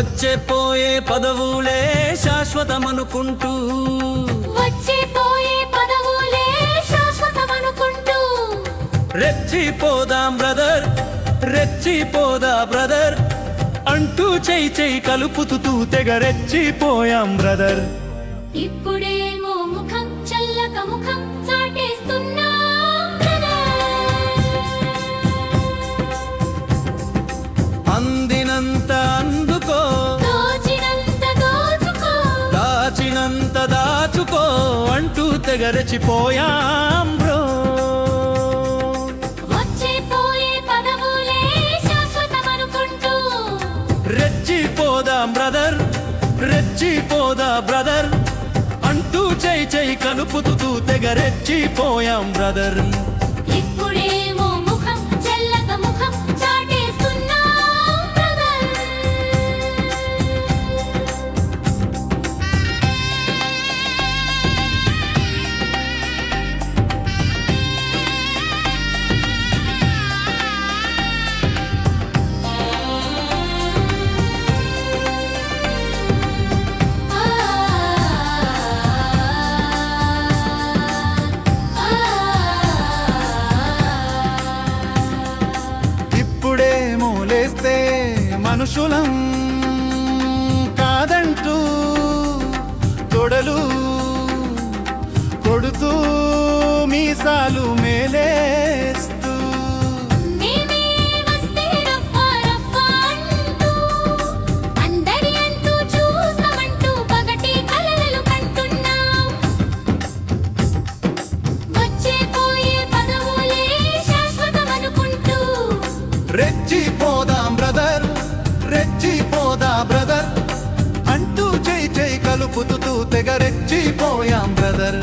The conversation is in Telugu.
వచ్చే పోయే పదవులే శాశ్వతమనుకుంటూ. వచ్చే పోయే పదవులే శాశ్వతమనుకుంటూ. రెచ్చిపోదాం బ్రదర్ రెచ్చిపోదా బ్రదర్. అంటూ చెయ్యి చెయ్యి కలుపుతూ తెగ రెచ్చిపోయాం బ్రదర్. ఇప్పుడేమో ముఖం చల్లక ముఖం. అంటూ తెగ రెచ్చిపోయాం బ్రో రెచ్చిపోదాం బ్రదర్. రెచ్చిపోదా బ్రదర్. అంటూ చెయ్యి చెయ్యి కలుపుతూ తెగ రెచ్చిపోయాం బ్రదర్. ఇప్పుడేమో మనుషులం కాదంటూ తొడలు కొడుతూ మీసాలు మేలేస్తూ. మేమే కలుపుతూ తెగరెచ్చిపోయాం బ్రదర్